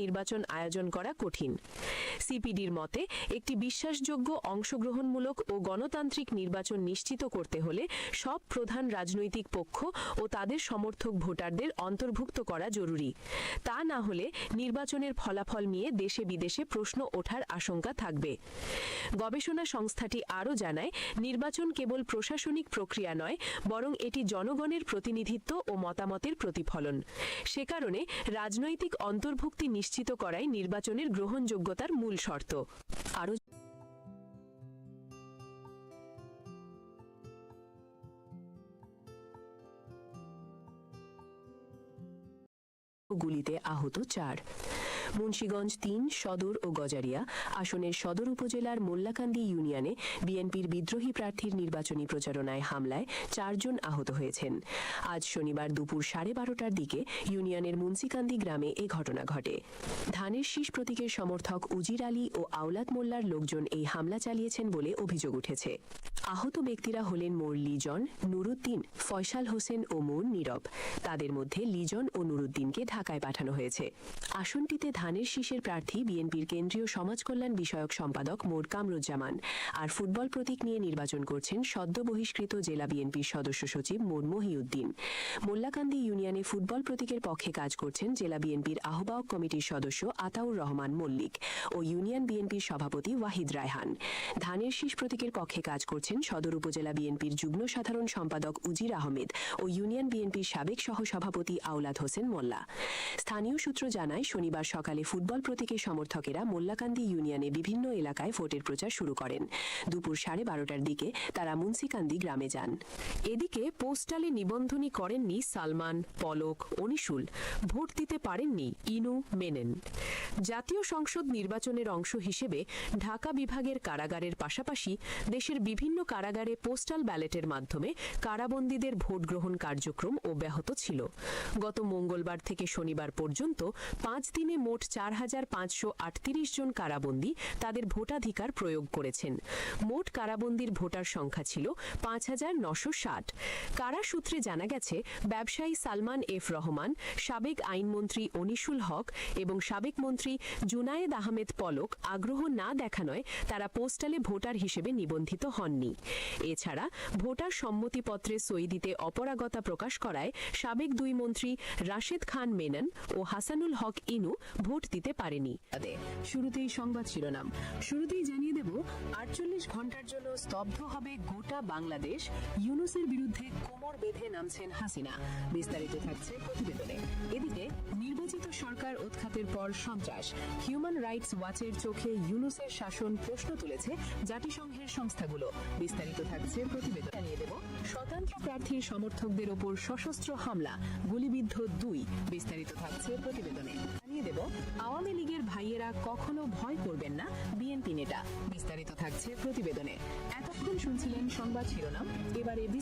নির্বাচন আয়োজন করা কঠিন। সিপিডির মতে, একটি বিশ্বাসযোগ্য, অংশগ্রহণমূলক ও গণতান্ত্রিক নির্বাচন নিশ্চিত করতে হলে সব প্রধান রাজনৈতিক পক্ষ ও তাদের সমর্থক ভোটারদের অন্তর্ভুক্ত করা জরুরি। তা না হলে নির্বাচনের ফলাফল নিয়ে দেশে বিদেশে প্রশ্ন ওঠার আশঙ্কা থাকবে। গবেষণা সংস্থাটি আরও জানায়, নির্বাচন কেবল প্রশাসনিক প্রক্রিয়া নয়, বরং এটি জনগণের প্রতিনিধিত্ব ও মতামতের প্রতিফলন। সে কারণে রাজনৈতিক অন্তর্ভুক্তি নিশ্চিত করাই নির্বাচনের গ্রহণযোগ্যতার মূল শর্ত। আরও গুলিতে আহত চার। মুন্সীগঞ্জ তিন, সদর ও গজারিয়া আসনের সদর উপজেলার মোল্লাকান্দি ইউনিয়নে বিএনপির বিদ্রোহী প্রার্থীর নির্বাচনী প্রচারণায় হামলায় চারজন আহত হয়েছেন। আজ শনিবার দুপুর সাড়ে বারোটার দিকে ইউনিয়নের মুন্সিকান্দি গ্রামে এ ঘটনা ঘটে। ধানের শীষ প্রতীকের সমর্থক উজির আলী ও আওলাদ মোল্লার লোকজন এই হামলা চালিয়েছেন বলে অভিযোগ উঠেছে। আহত ব্যক্তিরা হলেন মোর লিজন, নুরুদ্দিন, ফয়সাল হোসেন ও মোর নীরব। তাদের মধ্যে লিজন ও নুরুদ্দিনকে ঢাকায় পাঠানো হয়েছে। আসনটিতে ধানের শীষের প্রার্থী বিএনপির কেন্দ্রীয় সমাজ কল্যাণ বিষয়ক সম্পাদক মোর কামরুজ্জামান। আর ফুটবল প্রতীক নিয়ে নির্বাচন করছেন সদ্য বহিষ্কৃত জেলা বিএনপির সদস্য সচিব মোর মহিউদ্দিন। মোল্লাকান্দি ইউনিয়নে ফুটবল প্রতীকের পক্ষে কাজ করছেন জেলা বিএনপির আহ্বায়ক কমিটির সদস্য আতাউর রহমান মল্লিক ও ইউনিয়ন বিএনপির সভাপতি ওয়াহিদ রায়হান। ধানের শীষ প্রতীকের পক্ষে কাজ করছেন সদর উপজেলা বিএনপির যুগ্ম সাধারণ সম্পাদক উজির আহমেদ ও ইউনিয়ন বিএনপির সাবেক সহসভাপতি আওলাদ হোসেন মোল্লা। স্থানীয় সূত্র জানায়, শনিবার সকালে ফুটবল প্রতীকের সমর্থকেরা মোল্লাকান্দি ইউনিয়নে বিভিন্ন এলাকায় ভোটের প্রচার শুরু করেন। দুপুর সাড়ে বারোটার দিকে তারা মুন্সিকান্দি গ্রামে যান। এদিকে পোস্টালে নিবন্ধনী করেননি সালমান, পলক, অনিশুল। ভোট দিতে পারেননি ইনু, মেনেন। জাতীয় সংসদ নির্বাচনের অংশ হিসেবে ঢাকা বিভাগের কারাগারের পাশাপাশি দেশের বিভিন্ন কারাগারে পোস্টাল ব্যালটের মাধ্যমে কারাবন্দীদের ভোট গ্রহণ কার্যক্রম অব্যাহত ছিল। গত মঙ্গলবার থেকে শনিবার পর্যন্ত পাঁচ দিনে মোট চার হাজার পাঁচশো আটত্রিশ জন কারাবন্দী তাদের ভোটাধিকার প্রয়োগ করেছেন। মোট কারাবন্দির ভোটার সংখ্যা ছিল পাঁচ হাজার নশো ষাট। কারা সূত্রে জানা গেছে, ব্যবসায়ী সালমান এফ রহমান, সাবেক আইনমন্ত্রী অনিশুল হক এবং সাবেক মন্ত্রী জুনায়েদ আহমেদ পলক আগ্রহ না দেখানোয় তারা পোস্টালে ভোটার হিসেবে নিবন্ধিত হননি। এছাড়া ভোটার সম্মতিপত্রে সই দিতে অপরাগতা প্রকাশ করায় সাবেক দুই মন্ত্রী রাশেদ খান মেনন ও হাসানুল হক ইনু ভোট দিতে পারেনি। শুরুতেই সংবাদ শিরোনাম। শুরুতেই জানিয়ে দেব, আটচল্লিশ ঘণ্টার জন্য স্তব্ধ হবে গোটা বাংলাদেশ। ইউনুসের বিরুদ্ধে কোমর বেঁধে নামছেন হাসিনা। বিস্তারিত থাকছে প্রতিবেদনে। এদিকে নির্বাচিত সরকার উৎখাতের পর সন্ত্রাস। হিউম্যান রাইটস ওয়াচের চোখে ইউনুসের শাসন প্রশ্ন তুলেছে জাতিসংঘের সংস্থাগুলো। বিস্তারিত থাকছে প্রতিবেদন। জানিয়ে দেব, স্বতন্ত্র প্রার্থীর সমর্থকদের ওপর সশস্ত্র হামলা, গুলিবিদ্ধ দুই। বিস্তারিত থাকছে প্রতিবেদনে। জানিয়ে দেব, আওয়ামী লীগের ভাইয়েরা কখনো ভয় করবেন না বিএনপি নেতা। বিস্তারিত থাকছে প্রতিবেদনে। এতক্ষণ শুনছিলেন সংবাদ শিরোনাম। এবারে